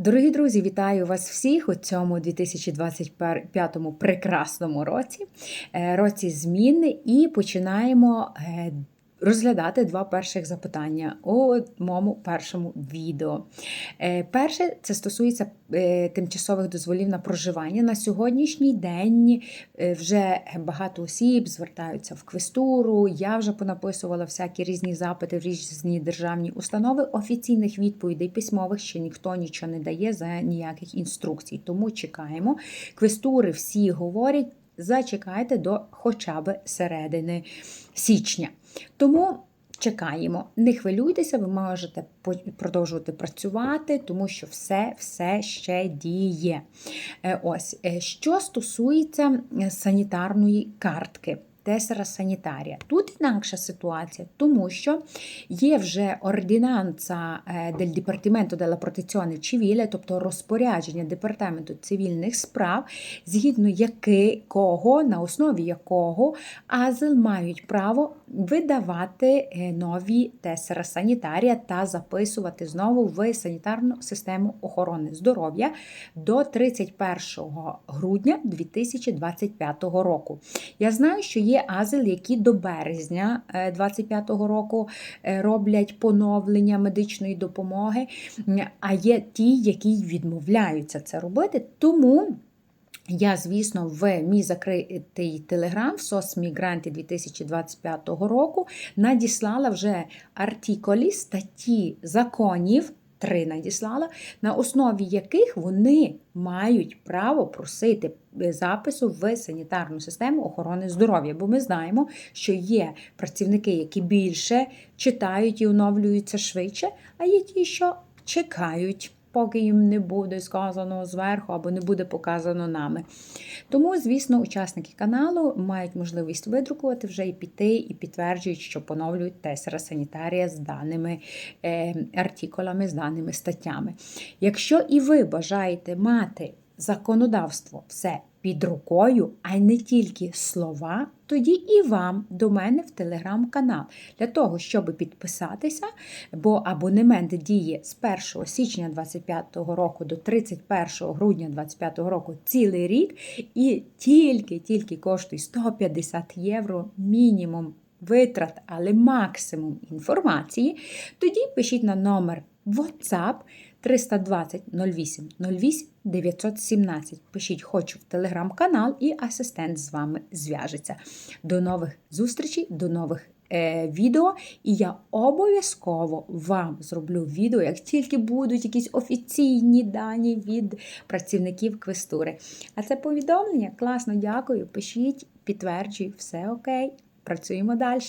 Дорогі друзі, вітаю вас всіх у цьому 2025 прекрасному році, е, році змін, і починаємо е, розглядати два перших запитання у моєму першому відео. Е, Перше це стосується е, тимчасових дозволів на проживання. На сьогоднішній день е, вже багато осіб звертаються в квестуру. Я вже понаписувала всякі різні запити в різні державні установи. Офіційних відповідей письмових ще ніхто нічого не дає за ніяких інструкцій. Тому чекаємо. Квестури всі говорять. Зачекайте до хоча б середини січня. Тому чекаємо. Не хвилюйтеся, ви можете продовжувати працювати, тому що все, все ще діє. Е, Ось, е, що стосується е, санітарної картки. Тесера санітарія. Тут інакша ситуація, тому що є вже ординанца е, del Dipartimento della Protezione Civile, тобто розпорядження Департаменту цивільних справ, згідно якого, на основі якого АЗЛ мають право видавати е, нові тесера санітарія та записувати знову в санітарну систему охорони здоров'я до 31 грудня 2025 року. Я знаю, що є АЗЛ, які до березня 2025 року е, роблять поновлення медичної допомоги, а є ті, які відмовляються це робити. Тому. Я, звісно, в мій закритий телеграм в СОС Мігранти 2025 року надіслала вже артикулі, статті законів. Три надіслала, на основі яких вони мають право просити запису в санітарну систему охорони здоров'я. Бо ми знаємо, що є працівники, які більше читають і оновлюються швидше, а є ті, що чекають поки їм не буде сказано зверху або не буде показано нами. Тому, звісно, учасники каналу мають можливість видрукувати вже і піти, і підтверджують, що поновлюють тесера санітарія з даними е, артикулами, з даними статтями. Якщо і ви бажаєте мати законодавство все під рукою, а не тільки слова, тоді і вам до мене в телеграм-канал. Для того, щоб підписатися, бо абонемент діє з 1 січня 2025 року до 31 грудня 2025 року цілий рік, і тільки-тільки коштує 150 євро мінімум витрат, але максимум інформації, тоді пишіть на номер WhatsApp 320 08 08 917. Пишіть хочу в телеграм-канал, і асистент з вами зв'яжеться. До нових зустрічей, до нових е, відео. І я обов'язково вам зроблю відео, як тільки будуть якісь офіційні дані від працівників квестури. А це повідомлення. Класно, дякую. Пишіть, підтверджую, все окей. Працюємо далі.